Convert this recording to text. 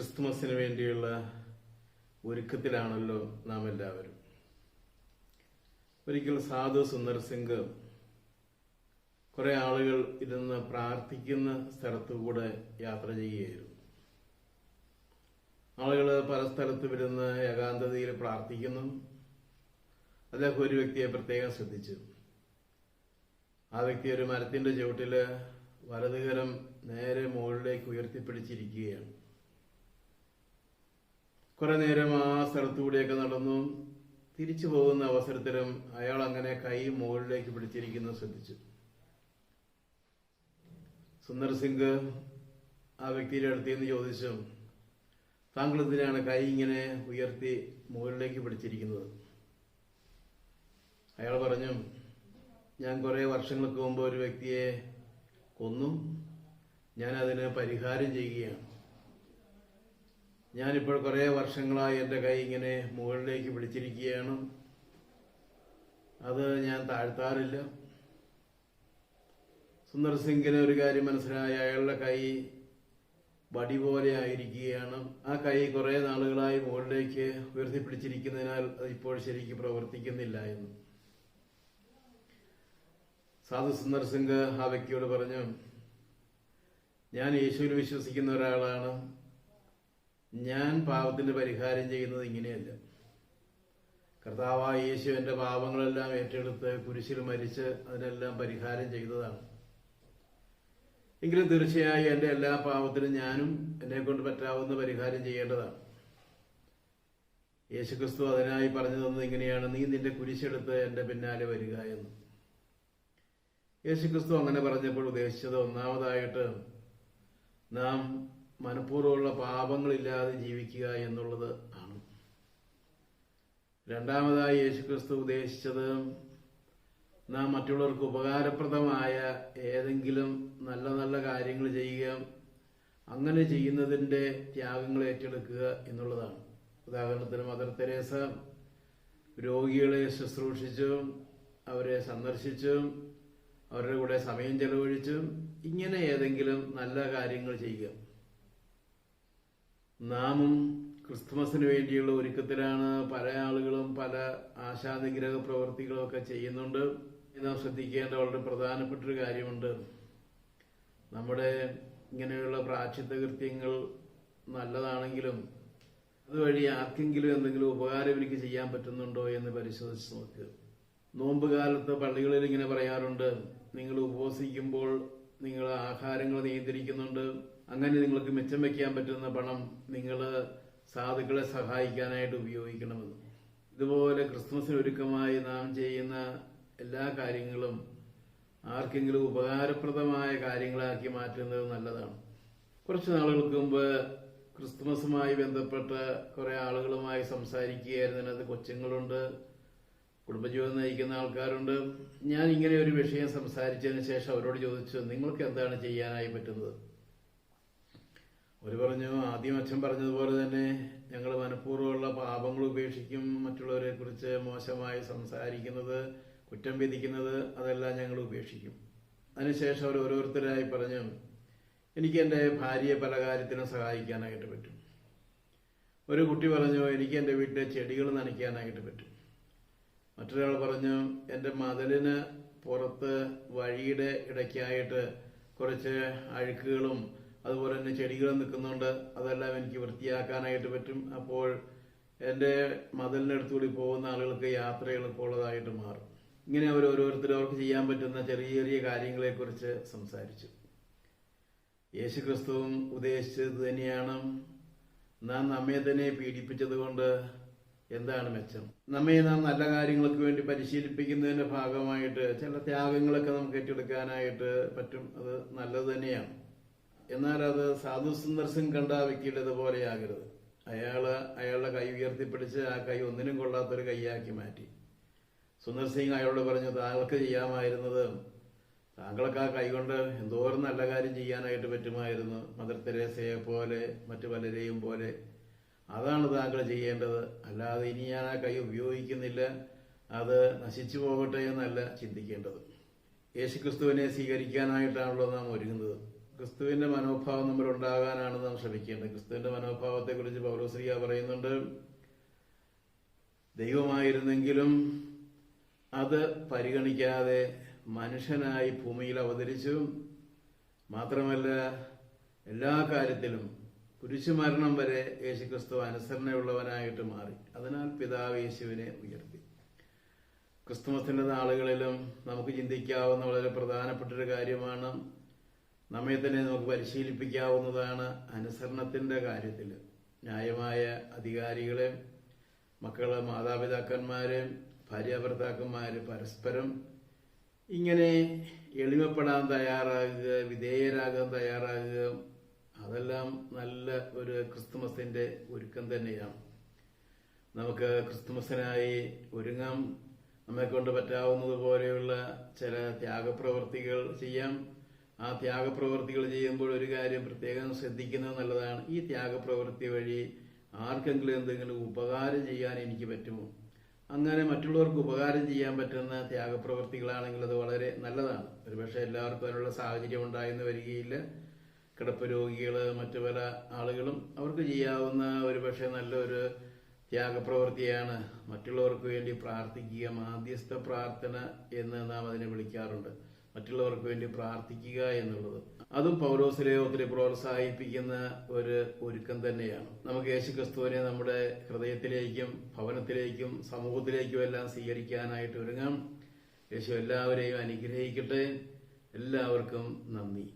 ക്രിസ്തുമസിന് വേണ്ടിയുള്ള ഒരുക്കത്തിലാണല്ലോ നാം എല്ലാവരും. ഒരിക്കൽ സാധു സുന്ദർ സിംഗ് കുറെ ആളുകൾ ഇരുന്ന് പ്രാർത്ഥിക്കുന്ന സ്ഥലത്തു കൂടെ യാത്ര ചെയ്യുകയായിരുന്നു. ആളുകൾ പല സ്ഥലത്തും ഇരുന്ന് ഏകാന്തതയിൽ പ്രാർത്ഥിക്കുന്നു. അദ്ദേഹം ഒരു വ്യക്തിയെ പ്രത്യേകം ശ്രദ്ധിച്ചു. ആ വ്യക്തി ഒരു മരത്തിന്റെ ചുവട്ടിൽ വലതുകരം നേരെ മുകളിലേക്ക് ഉയർത്തിപ്പിടിച്ചിരിക്കുകയാണ്. കുറെ നേരം ആ സ്ഥലത്തൂടെയൊക്കെ നടന്നു. തിരിച്ചു പോകുന്ന അവസരത്തിലും അയാൾ അങ്ങനെ കൈ മുകളിലേക്ക് പിടിച്ചിരിക്കുന്നത് ശ്രദ്ധിച്ചു. സുന്ദർ സിംഗ് ആ വ്യക്തിയുടെ അടുത്ത് നിന്ന് ചോദിച്ചു താങ്കൾ എന്തിനാണ് കൈ ഇങ്ങനെ ഉയർത്തി മുകളിലേക്ക് പിടിച്ചിരിക്കുന്നത്? അയാൾ പറഞ്ഞു ഞാൻ കുറെ വർഷങ്ങൾക്ക് മുമ്പ് ഒരു വ്യക്തിയെ കൊന്നു. ഞാൻ അതിന് പരിഹാരം ചെയ്യുകയാണ്. ഞാനിപ്പോൾ കുറേ വർഷങ്ങളായി എന്റെ കൈ ഇങ്ങനെ മുകളിലേക്ക് പിടിച്ചിരിക്കുകയാണ്. അത് ഞാൻ താഴ്ത്താറില്ല. സുന്ദർ സിംഗിന് ഒരു കാര്യം മനസ്സിലായി. അയാളുടെ കൈ വടി പോലെ ആയിരിക്കുകയാണ്. ആ കൈ കുറെ നാളുകളായി മുകളിലേക്ക് ഉയർത്തിപ്പിടിച്ചിരിക്കുന്നതിനാൽ അത് ഇപ്പോൾ ശരിക്കും പ്രവർത്തിക്കുന്നില്ല എന്ന്. സാധു സുന്ദർ സിംഗ് ആ വ്യക്തിയോട് പറഞ്ഞു ഞാൻ യേശുവിൽ വിശ്വസിക്കുന്ന ഒരാളാണ്. ഞാൻ പാപത്തിന് പരിഹാരം ചെയ്യുന്നത് ഇങ്ങനെയല്ല. കർത്താവായ യേശു എന്റെ പാപങ്ങളെല്ലാം ഏറ്റെടുത്ത് കുരിശിൽ മരിച്ച് അതിനെല്ലാം പരിഹാരം ചെയ്തതാണ്. എങ്കിലും തീർച്ചയായും എന്റെ എല്ലാ പാപത്തിനും ഞാനും എന്നെ കൊണ്ട് പറ്റാവുന്ന പരിഹാരം ചെയ്യേണ്ടതാണ്. യേശുക്രിസ്തു അതിനായി പറഞ്ഞു തന്നത് ഇങ്ങനെയാണ് നീ നിന്റെ കുരിശെടുത്ത് എന്റെ പിന്നാലെ വരിക എന്ന്. യേശുക്രിസ്തു അങ്ങനെ പറഞ്ഞപ്പോൾ ഉദ്ദേശിച്ചത് ഒന്നാമതായിട്ട് നാം മനഃപൂർവമുള്ള പാപങ്ങളില്ലാതെ ജീവിക്കുക എന്നുള്ളത് ആണ്. രണ്ടാമതായി യേശുക്രിസ്തു ഉദ്ദേശിച്ചത് നാം മറ്റുള്ളവർക്ക് ഉപകാരപ്രദമായ ഏതെങ്കിലും നല്ല നല്ല കാര്യങ്ങൾ ചെയ്യുക അങ്ങനെ ചെയ്യുന്നതിന്റെ ത്യാഗങ്ങൾ ഏറ്റെടുക്കുക എന്നുള്ളതാണ്. ഉദാഹരണത്തിന് മദർ തെരേസ രോഗികളെ ശുശ്രൂഷിച്ചും അവരെ സന്ദർശിച്ചും അവരുടെ കൂടെ സമയം ചെലവഴിച്ചും ഇങ്ങനെ ഏതെങ്കിലും നല്ല കാര്യങ്ങൾ ചെയ്യുക. നാമും ക്രിസ്തുമസിന് വേണ്ടിയുള്ള ഒരുക്കത്തിലാണ് പല ആളുകളും പല ആശാനിഗ്രഹ പ്രവർത്തികളും ഒക്കെ ചെയ്യുന്നുണ്ട് നാം ശ്രദ്ധിക്കേണ്ട വളരെ പ്രധാനപ്പെട്ട ഒരു കാര്യമുണ്ട്. നമ്മുടെ ഇങ്ങനെയുള്ള പ്രാച്ചിത്യ കൃത്യങ്ങൾ നല്ലതാണെങ്കിലും അതുവഴി ആർക്കെങ്കിലും എന്തെങ്കിലും ഉപകാരം എനിക്ക് ചെയ്യാൻ പറ്റുന്നുണ്ടോ എന്ന് പരിശോധിച്ച് നോക്ക്. നോമ്പ് കാലത്ത് പള്ളികളിൽ ഇങ്ങനെ പറയാറുണ്ട് നിങ്ങൾ ഉപവസിക്കുമ്പോൾ നിങ്ങൾ ആഹാരങ്ങൾ നിയന്ത്രിക്കുന്നുണ്ട് അങ്ങനെ നിങ്ങൾക്ക് മിച്ചം വെക്കാൻ പറ്റുന്ന പണം നിങ്ങൾ സാധുക്കളെ സഹായിക്കാനായിട്ട് ഉപയോഗിക്കണമെന്ന്. ഇതുപോലെ ക്രിസ്മസിന് ഒരുക്കമായി നാം ചെയ്യുന്ന എല്ലാ കാര്യങ്ങളും ആർക്കെങ്കിലും ഉപകാരപ്രദമായ കാര്യങ്ങളാക്കി മാറ്റുന്നത് നല്ലതാണ്. കുറച്ച് നാളുകൾക്ക് മുമ്പ് ക്രിസ്മസുമായി ബന്ധപ്പെട്ട് കുറെ ആളുകളുമായി സംസാരിക്കുകയായിരുന്നു. അതിനകത്ത് കൊച്ചുങ്ങളുണ്ട് കുടുംബജീവിതം നയിക്കുന്ന ആൾക്കാരുണ്ട്. ഞാൻ ഇങ്ങനെ ഒരു വിഷയം സംസാരിച്ചതിന് ശേഷം അവരോട് ചോദിച്ചു നിങ്ങൾക്ക് എന്താണ് ചെയ്യാനായി പറ്റുന്നത്? ഒരു പറഞ്ഞു ആദ്യം അച്ഛൻ പറഞ്ഞതുപോലെ തന്നെ ഞങ്ങൾ മനഃപൂർവമുള്ള പാപങ്ങൾ ഉപേക്ഷിക്കും മറ്റുള്ളവരെ കുറിച്ച് മോശമായി സംസാരിക്കുന്നത് കുറ്റം വിധിക്കുന്നത് അതെല്ലാം ഞങ്ങൾ ഉപേക്ഷിക്കും. അതിനുശേഷം അവർ ഓരോരുത്തരായി പറഞ്ഞു എനിക്ക് എന്റെ ഭാര്യയെ പല കാര്യത്തിനും സഹായിക്കാനായിട്ട് പറ്റും. ഒരു കുട്ടി പറഞ്ഞു എനിക്ക് എന്റെ വീട്ടിലെ ചെടികൾ നനയ്ക്കാനായിട്ട് പറ്റും. മറ്റൊരാൾ പറഞ്ഞു എന്റെ മതിലിന് പുറത്ത് വഴിയുടെ ഇടയ്ക്കായിട്ട് കുറച്ച് അഴുക്കുകളും അതുപോലെ തന്നെ ചെടികളും നിൽക്കുന്നുണ്ട്. അതെല്ലാം എനിക്ക് വൃത്തിയാക്കാനായിട്ട് പറ്റും. അപ്പോൾ എന്റെ മതിലിനടുത്തുകൂടി പോകുന്ന ആളുകൾക്ക് യാത്ര എളുപ്പമുള്ളതായിട്ട് മാറും. ഇങ്ങനെ അവർ ഓരോരുത്തരും അവർക്ക് ചെയ്യാൻ പറ്റുന്ന ചെറിയ ചെറിയ കാര്യങ്ങളെക്കുറിച്ച് സംസാരിച്ചു. യേശു ക്രിസ്തുവും ഉദ്ദേശിച്ചത് തന്നെയാണ്. നാം നമ്മെ തന്നെ പീഡിപ്പിച്ചതുകൊണ്ട് എന്താണ് മെച്ചം? നമ്മെ നാം നല്ല കാര്യങ്ങൾക്ക് വേണ്ടി പരിശീലിപ്പിക്കുന്നതിന്റെ ഭാഗമായിട്ട് ചില ത്യാഗങ്ങളൊക്കെ നമുക്ക് ഏറ്റെടുക്കാനായിട്ട് പറ്റും. അത് നല്ലത് തന്നെയാണ്. എന്നാൽ അത് സാധു സുന്ദർ സിംഗ് കണ്ട വ്യക്തിയുടേത് അയാൾ അയാളുടെ കൈ ഉയർത്തിപ്പിടിച്ച് ആ കൈ ഒന്നിനും കൊള്ളാത്തൊരു കൈയാക്കി മാറ്റി. സുന്ദർ സിംഗ് അയാളോട് പറഞ്ഞു താങ്കൾക്ക് ചെയ്യാമായിരുന്നത് താങ്കൾക്ക് ആ കൈകൊണ്ട് എന്തോരം നല്ല കാര്യം ചെയ്യാനായിട്ട് പറ്റുമായിരുന്നു. മദർ തെരേസയെ പോലെ മറ്റു പലരെയും പോലെ. അതാണ് താങ്കൾ ചെയ്യേണ്ടത്. അല്ലാതെ ഇനി ഞാൻ ആ കൈ ഉപയോഗിക്കുന്നില്ല. അത് നശിച്ചു പോകട്ടെ എന്നല്ല ചിന്തിക്കേണ്ടത്. യേശുക്രിസ്തുവിനെ സ്വീകരിക്കാനായിട്ടാണല്ലോ നാം ഒരുങ്ങുന്നത്. ക്രിസ്തുവിന്റെ മനോഭാവം നമ്മൾ ഉണ്ടാകാനാണ് നാം ശ്രമിക്കേണ്ടത്. ക്രിസ്തുവിന്റെ മനോഭാവത്തെ കുറിച്ച് പൗലോശ്രീയ പറയുന്നുണ്ട്. ദൈവമായിരുന്നെങ്കിലും അത് പരിഗണിക്കാതെ മനുഷ്യനായി ഭൂമിയിൽ അവതരിച്ചു. മാത്രമല്ല എല്ലാ കാര്യത്തിലും കുരിശുമരണം വരെ യേശുക്രിസ്തു അനുസരണയുള്ളവനായിട്ട് മാറി. അതിനാൽ പിതാവ് യേശുവിനെ ഉയർത്തി. ക്രിസ്തുമസിന്റെ നാളുകളിലും നമുക്ക് ചിന്തിക്കാവുന്ന വളരെ പ്രധാനപ്പെട്ട ഒരു കാര്യമാണ് നമ്മെ തന്നെ നമുക്ക് പരിശീലിപ്പിക്കാവുന്നതാണ് അനുസരണത്തിന്റെ കാര്യത്തിൽ ന്യായമായ അധികാരികളെ മക്കൾ മാതാപിതാക്കന്മാര് ഭാര്യാഭർത്താക്കന്മാര് പരസ്പരം ഇങ്ങനെ എളിമപ്പെടാൻ തയ്യാറാകുക വിധേയരാകാൻ തയ്യാറാകുക അതെല്ലാം നല്ല ഒരു ക്രിസ്തുമസിന്റെ ഒരുക്കം തന്നെയാണ്. നമുക്ക് ക്രിസ്തുമസിനായി ഒരുങ്ങാം. നമ്മെ കൊണ്ട് പറ്റാവുന്നത് പോലെയുള്ള ചില ത്യാഗപ്രവർത്തികൾ ചെയ്യാം. ആ ത്യാഗപ്രവർത്തികൾ ചെയ്യുമ്പോൾ ഒരു കാര്യം പ്രത്യേകം ശ്രദ്ധിക്കുന്നത് നല്ലതാണ്. ഈ ത്യാഗപ്രവൃത്തി വഴി ആർക്കെങ്കിലും എന്തെങ്കിലും ഉപകാരം ചെയ്യാൻ എനിക്ക് പറ്റുമോ? അങ്ങനെ മറ്റുള്ളവർക്ക് ഉപകാരം ചെയ്യാൻ പറ്റുന്ന ത്യാഗപ്രവൃത്തികളാണെങ്കിൽ അത് വളരെ നല്ലതാണ്. ഒരുപക്ഷെ എല്ലാവർക്കും അതിനുള്ള സാഹചര്യം ഉണ്ടായെന്ന് വരികയില്ല. കിടപ്പ് രോഗികൾ മറ്റു പല ആളുകളും അവർക്ക് ചെയ്യാവുന്ന ഒരുപക്ഷെ നല്ലൊരു ത്യാഗപ്രവൃത്തിയാണ് മറ്റുള്ളവർക്ക് വേണ്ടി പ്രാർത്ഥിക്കുക മാധ്യസ്ഥ പ്രാർത്ഥന എന്ന് നാം അതിനെ വിളിക്കാറുണ്ട്. മറ്റുള്ളവർക്ക് വേണ്ടി പ്രാർത്ഥിക്കുക എന്നുള്ളത്. അതും പൗരോസിലെ ഒത്തിരി പ്രോത്സാഹിപ്പിക്കുന്ന ഒരു ഒരുക്കം തന്നെയാണ്. നമുക്ക് യേശു ക്രിസ്തുവിനെ നമ്മുടെ ഹൃദയത്തിലേക്കും ഭവനത്തിലേക്കും സമൂഹത്തിലേക്കും എല്ലാം സ്വീകരിക്കാനായിട്ട് ഒരുങ്ങാം. യേശു എല്ലാവരെയും അനുഗ്രഹിക്കട്ടെ. എല്ലാവർക്കും നന്ദി.